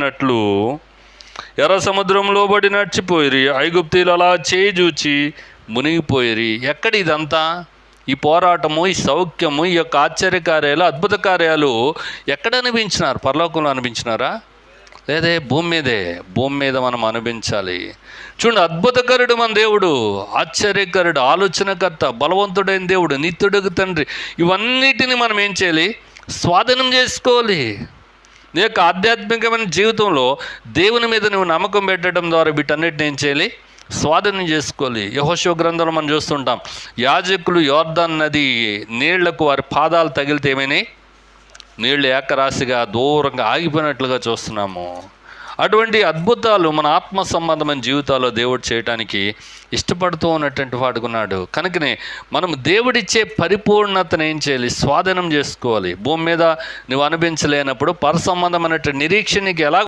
నట్లు ఎర్ర సముద్రంలో పడి నడిచిపోయిరి ఐగుప్తీలు అలా చేయి చూచి మునిగిపోయిరి. ఎక్కడ ఇదంతా? ఈ పోరాటము ఈ సౌఖ్యము ఈ యొక్క ఆశ్చర్య కార్యాలు అద్భుత కార్యాలు ఎక్కడ అనిపించినారు? పరలోకంలో అనిపించినారా? లేదే భూమి మీదే. భూమి మీద మనం అనిపించాలి. చూడండి అద్భుతకరుడు మన దేవుడు ఆశ్చర్యకరుడు ఆలోచనకర్త బలవంతుడైన దేవుడు నిత్యుడుగు తండ్రి. ఇవన్నిటిని మనం ఏం చేయాలి? స్వాధీనం చేసుకోవాలి. నీ యొక్క ఆధ్యాత్మికమైన జీవితంలో దేవుని మీద నువ్వు నమ్మకం పెట్టడం ద్వారా వీటన్నిటిని ఏం చేయాలి? స్వాధీనం చేసుకోవాలి. యహోశివ గ్రంథంలో మనం చూస్తుంటాం యాజకులు యోర్ధన్ నది నీళ్ళకు వారి పాదాలు తగిలితే ఏమైనాయి? నీళ్ళు ఏకరాశిగా దూరంగా ఆగిపోయినట్లుగా చూస్తున్నాము. అటువంటి అద్భుతాలు మన ఆత్మ సంబంధమైన జీవితాల్లో దేవుడు చేయటానికి ఇష్టపడుతూ ఉన్నటువంటి వాడుకున్నాడు కనుకనే మనం దేవుడిచ్చే పరిపూర్ణతను ఏం చేయాలి? స్వాధీనం చేసుకోవాలి. భూమి మీద నువ్వు అనిపించలేనప్పుడు పర సంబంధమైనటువంటి నిరీక్షణకి ఎలా